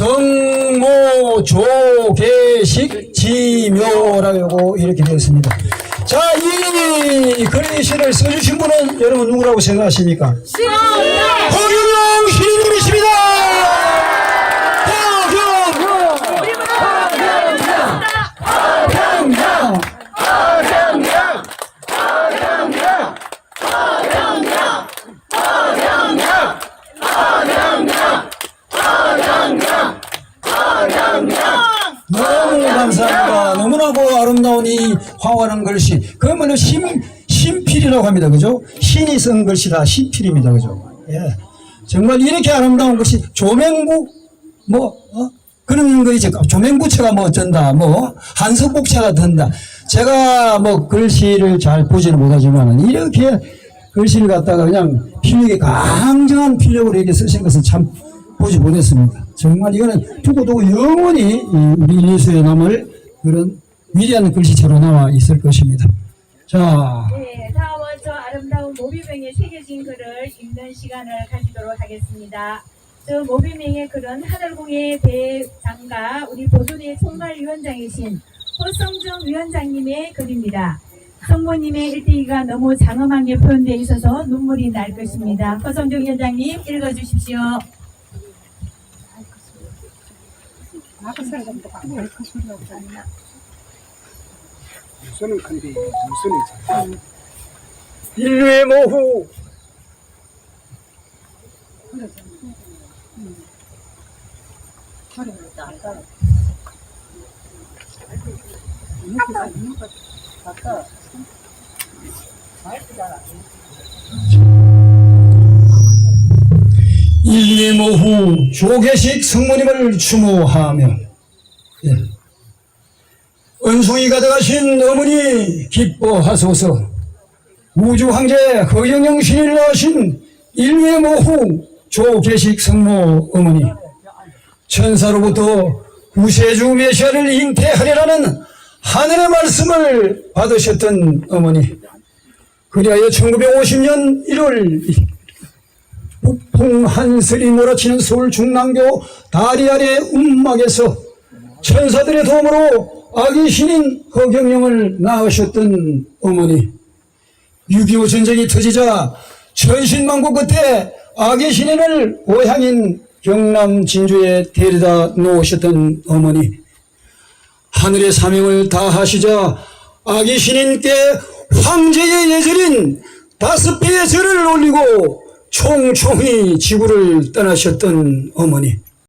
성모 조계식 지묘라고 이렇게 되어 있습니다. 자, 이 글씨를 써주신 분은 여러분 누구라고 생각하십니까? 시인님이십니다! 허균영! 너무 감사합니다. 너무나고 아름다운 이 화환한 글씨. 그야말로 신, 신필이라고 합니다. 그죠? 신이 쓴 글씨다. 신필입니다. 그죠? 예. 정말 이렇게 아름다운 글씨, 조맹구, 뭐, 어? 그런 거 이제 조맹구체가 뭐 어쩐다, 뭐, 한석복체가 든다. 제가 뭐 글씨를 잘 보지는 못하지만 이렇게 글씨를 갖다가 그냥 필력이 강정한 필력으로 이렇게 쓰신 것은 참 보지 못했습니다. 정말 이거는 두고 두고 영원히 이 우리 인류수에 남을 그런 위대한 글씨체로 남아 있을 것입니다. 자, 네, 다음은 저 아름다운 모비명에 새겨진 글을 읽는 시간을 가지도록 하겠습니다. 저 모비명의 글은 하늘공의 대장가 우리 보존의 총괄위원장이신 호성중 위원장님의 글입니다. 성모님의 일대기가 너무 장엄하게 표현되어 있어서 눈물이 날 것입니다. 허성중 위원장님 읽어주십시오. 무슨은 큰데 무슨이 잘 인류의 모후! 인 류의 모후 조계식 성모님을 추모하며 예. 은총이 가득하신 어머니 기뻐하소서. 우주 황제 허경영 신을 낳으신 인류의 모후 조계식 성모 어머니. 천사로부터 구세주 메시아를 잉태하리라는 하늘의 말씀을 받으셨던 어머니. 그리하여 1950년 1월 북풍 한슬이 몰아치는 서울 중랑교 다리 아래 움막에서 천사들의 도움으로 아기 신인 허경영을 낳으셨던 어머니. 6.25 전쟁이 터지자 천신만고 끝에 아기 신인을 고향인 경남 진주에 데려다 놓으셨던 어머니. 하늘의 사명을 다하시자 아기 신인께 황제의 예절인 다섯 배의 절을 올리고 총총히 지구를 떠나셨던 어머니